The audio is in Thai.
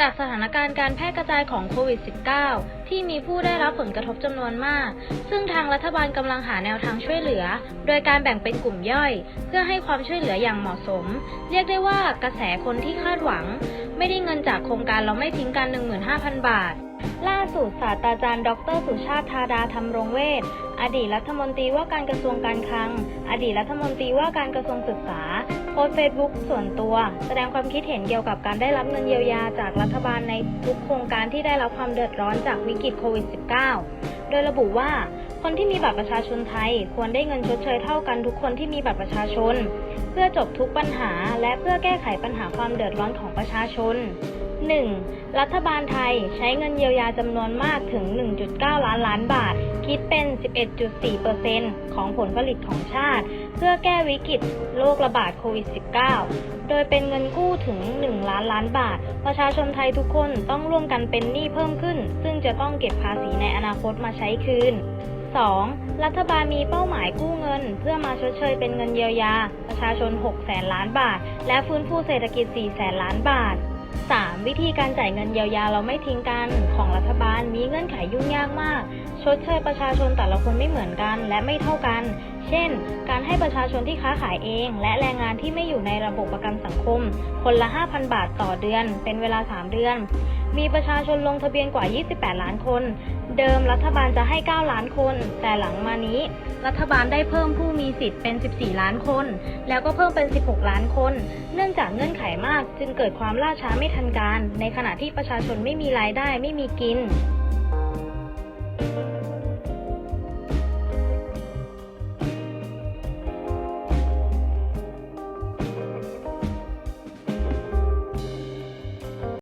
จากสถานการณ์การแพร่กระจายของโควิด -19 ที่มีผู้ได้รับผลกระทบจำนวนมาก ซึ่งทางรัฐบาลกำลังหาแนวทางช่วยเหลือ โดยการแบ่งเป็นกลุ่มย่อย เพื่อให้ความช่วยเหลืออย่างเหมาะสม เรียกได้ว่ากระแสคนที่คาดหวัง ไม่ได้เงินจากโครงการเราไม่ทิ้งกัน 15,000 บาทล่าสุดศาสตราจารย์ ดร สุชาติธาดาธรรมรงเวชอดีตรัฐมนตรีว่าการกระทรวงการคลัง อดีตรัฐมนตรีว่าการกระทรวงศึกษา พสต์เฟซบุ๊กส่วนตัว แสดงความคิดเห็นเกี่ยวกับการได้รับเงินเยียวยาจากรัฐบาลในทุกโครงการที่ได้รับความเดือดร้อนจากวิกฤตโควิด -19 โดยระบุว่า คนที่มีบัตรประชาชนไทย ควรได้เงินชดเชยเท่ากันทุกคนที่มีบัตรประชาชน เพื่อจบทุกปัญหา และเพื่อแก้ไขปัญหาความเดือดร้อนของประชาชน 1. รัฐบาลไทยใช้เงินเยียวยาจำนวนมากถึง 1.9 ล้านล้านบาท คิดเป็น 11.4%ของผลผลิตของชาติ เพื่อแก้วิกฤตโรคระบาดโควิด -19 โดยเป็นเงินกู้ถึง 1 ล้านล้านบาท ประชาชนไทยทุกคนต้องร่วมกันเป็นหนี้เพิ่มขึ้น ซึ่งจะต้องเก็บภาษีในอนาคตมาใช้คืน 2. รัฐบาลมีเป้าหมายกู้เงิน เพื่อมาชดเชยเป็นเงินเยียวยา ประชาชน 6 แสนล้านบาท และฟื้นฟูเศรษฐกิจ 4 แสนล้านบาท 3. วิธีการจ่ายเงินเยียวยาเราไม่ทิ้งกัน ของรัฐบาลมีเงื่อนไขยุ่งยากมาก ชดเชยประชาชนแต่ละคนไม่เหมือนกันและไม่เท่ากัน เช่น การให้ประชาชนที่ค้าขายเอง และแรงงานที่ไม่อยู่ในระบบประกันสังคม คนละ 5,000 บาทต่อเดือน เป็นเวลา 3 เดือน มีประชาชนลงทะเบียนกว่า 28 ล้านคน เดิมรัฐบาลจะให้ 9 ล้านคน แต่หลังมานี้ รัฐบาลได้เพิ่มผู้มีสิทธิ์เป็น 14 ล้านคน แล้วก็เพิ่มเป็น 16 ล้านคน เนื่องจากเงื่อนไขมากจึงเกิดความล่าช้าไม่ทันการ ในขณะที่ประชาชนไม่มีรายได้ไม่มีกิน